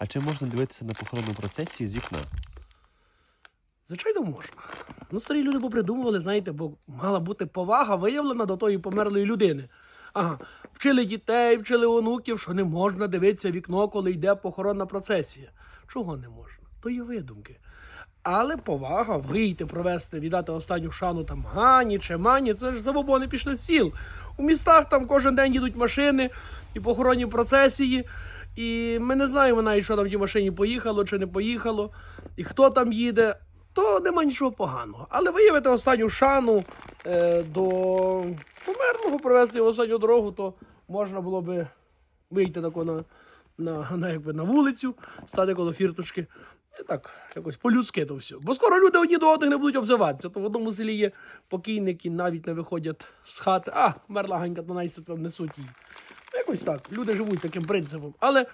А чи можна дивитися на похоронну процесію з вікна? Звичайно, можна. Ну, старі люди попридумували, знаєте, бо мала бути повага виявлена до тої померлої людини. Ага, вчили дітей, вчили онуків, що не можна дивитися вікно, коли йде похоронна процесія. Чого не можна? То є видумки. Але повага вийти, провести, віддати останню шану там Гані чи Мані, це ж забобони пішли сіл. У містах там кожен день їдуть машини і похоронні процесії. І ми не знаємо навіть, що там в тій машині поїхало чи не поїхало, і хто там їде, то нема нічого поганого. Але виявити останню шану е, до померлого, провести його останню дорогу, то можна було би вийти тако на, на, на, якби, на вулицю, стати коло фірточки. І так, якось по-людськи то все. Бо скоро люди одні до одних не будуть обзиватися. То в одному селі є покійники, навіть не виходять з хати. А, мерла ганька, то найся там несуть її. Якось так. Люди живуть таким принципом. Але